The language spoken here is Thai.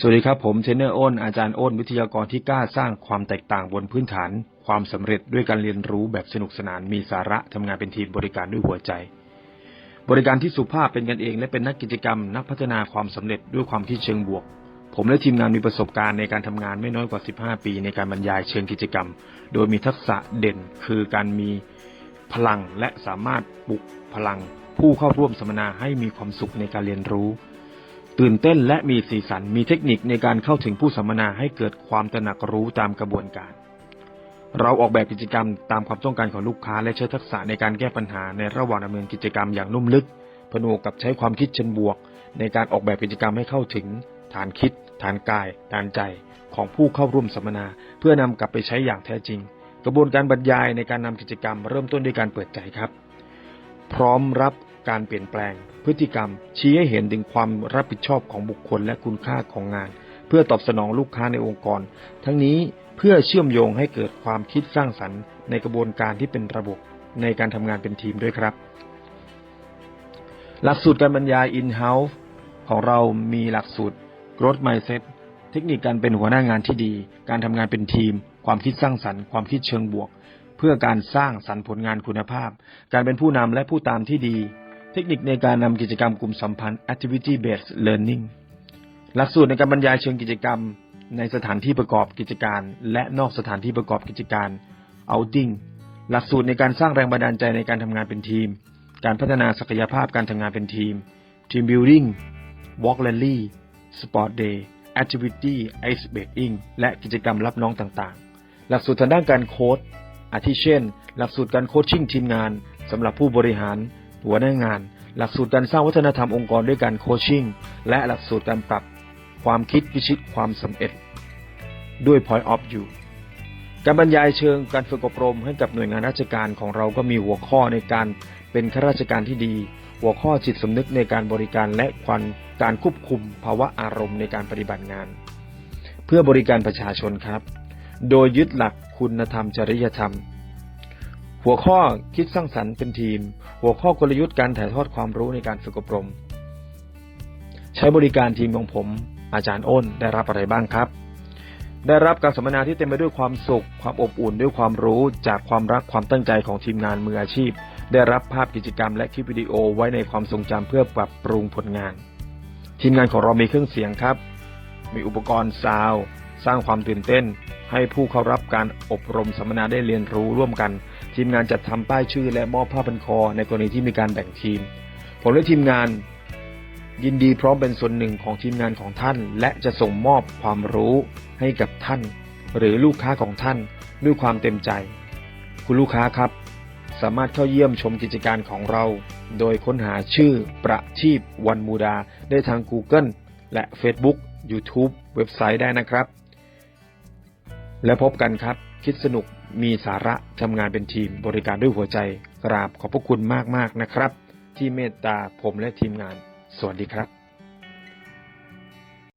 สวัสดีครับ ผมเทนเนอร์อ้น อาจารย์อ้น วิทยากรที่กล้าสร้างความแตกต่างบนพื้นฐาน ความสำเร็จด้วยการเรียนรู้แบบสนุกสนานมีสาระทำงานเป็นทีมบริการด้วยหัวใจ บริการที่สุภาพเป็นกันเอง และเป็นนักกิจกรรม นักพัฒนาความสำเร็จด้วยความคิดเชิงบวก ผมและทีมงานมีประสบการณ์ในการทำงานไม่น้อยกว่า 15 ปี ในการบรรยายเชิงกิจกรรม โดยมีทักษะเด่น คือการมีพลังและสามารถปลุกพลัง ผู้เข้าร่วมสัมมนาให้มีความสุขในการเรียนรู้ ตื่นเต้นและมีสีสันมีเทคนิคในการเข้าถึงผู้สัมมนาให้เกิดความตระหนักรู้ตามกระบวนการ เราออกแบบกิจกรรมตามความต้องการของลูกค้าและใช้ทักษะในการแก้ปัญหาในระหว่างดำเนินกิจกรรมอย่างนุ่มลึกผนวกกับใช้ความคิดเชิงบวก ในการออกแบบกิจกรรมให้เข้าถึง ฐานคิด ฐานกาย ฐานใจ ของผู้เข้าร่วมสัมมนา เพื่อนำกลับไปใช้อย่างแท้จริง กระบวนการบรรยายในการนำกิจกรรมเริ่มต้นด้วยการเปิดใจครับ พร้อมรับ การเปลี่ยนแปลง พฤติกรรม ชี้ให้เห็นถึงความรับผิดชอบของบุคคลและคุณค่าของงาน เพื่อตอบสนองลูกค้าในองค์กร ทั้งนี้เพื่อเชื่อมโยงให้เกิดความคิดสร้างสรรค์ ในกระบวนการที่เป็นระบบในการทำงานเป็นทีมด้วยครับ หลักสูตรการบรรยาย in-house ของเรามีหลักสูตร growth mindset เทคนิคการเป็นหัวหน้างานที่ดี การทำงานเป็นทีม ความคิดสร้างสรรค์ ความคิดเชิงบวก เพื่อการสร้างสรรค์ผลงานคุณภาพ การเป็นผู้นำและผู้ตามที่ดี เทคนิคในการนำกิจกรรมกลุ่มสัมพันธ์ activity based learning หลักสูตรในการบรรยายเชิงกิจกรรม ในสถานที่ประกอบกิจการ และนอกสถานที่ประกอบกิจการ outing หลักสูตรในการสร้างแรงบันดาลใจในการทำงานเป็นทีม การพัฒนาศักยภาพการทำงานเป็นทีม team building walk rally sport day activity ice breaking และกิจกรรมรับน้องต่างๆ หลักสูตรทางด้านการโค้ดอาทิเช่น หลักสูตรการโคชชิ่งทีมงานสำหรับผู้บริหาร หัวหน้างาน หลักสูตรการสร้างวัฒนธรรมองค์กรด้วยการโคชชิ่ง และหลักสูตรการปรับความคิดพิชิตความสำเร็จ ด้วย Point of View การบรรยายเชิงการฝึกอบรมให้กับหน่วยงานราชการของเราก็มีหัวข้อในการเป็นข้าราชการที่ดี หัวข้อจิตสำนึกในการบริการและควันการควบคุมภาวะอารมณ์ในการปฏิบัติงาน เพื่อบริการประชาชนครับ โดยยึดหลักคุณธรรมจริยธรรม หัวข้อคิดสร้างสรรค์เป็นทีม หัวข้อกลยุทธ์การถ่ายทอดความรู้ในการฝึกอบรม ใช้บริการทีมของผม อาจารย์อ้นได้รับอะไรบ้างครับ ได้รับการสัมมนาที่เต็มไปด้วยความสุข ความอบอุ่นด้วยความรู้จากความรักความตั้งใจของทีมงานมืออาชีพ ได้รับภาพกิจกรรมและคลิปวิดีโอไว้ในความทรงจำเพื่อปรับปรุงผลงาน ทีมงานของเรามีเครื่องเสียงครับ มีอุปกรณ์ซาวด์ สร้างความตื่นเต้น ให้ผู้เข้ารับการอบรมสัมมนาได้เรียนรู้ร่วมกัน ทีมงานจัดทำป้ายชื่อและมอบผ้าพันคอ ในกรณีที่มีการแบ่งทีม ผมและทีมงานยินดีพร้อมเป็นส่วนหนึ่งของทีมงานของท่าน และจะส่งมอบความรู้ให้กับท่าน หรือลูกค้าของท่านด้วยความเต็มใจ คุณลูกค้าครับ สามารถเข้าเยี่ยมชมกิจการของเรา โดยค้นหาชื่อประชีพวันมูดา ได้ทาง Google และ Facebook YouTube เว็บไซต์ได้นะครับ และพบกันครับ คิดสนุกมีสาระทำงานเป็นทีมบริการด้วยหัวใจ กราบขอบพระคุณมากๆนะครับ ที่เมตตาผมและทีมงาน สวัสดีครับ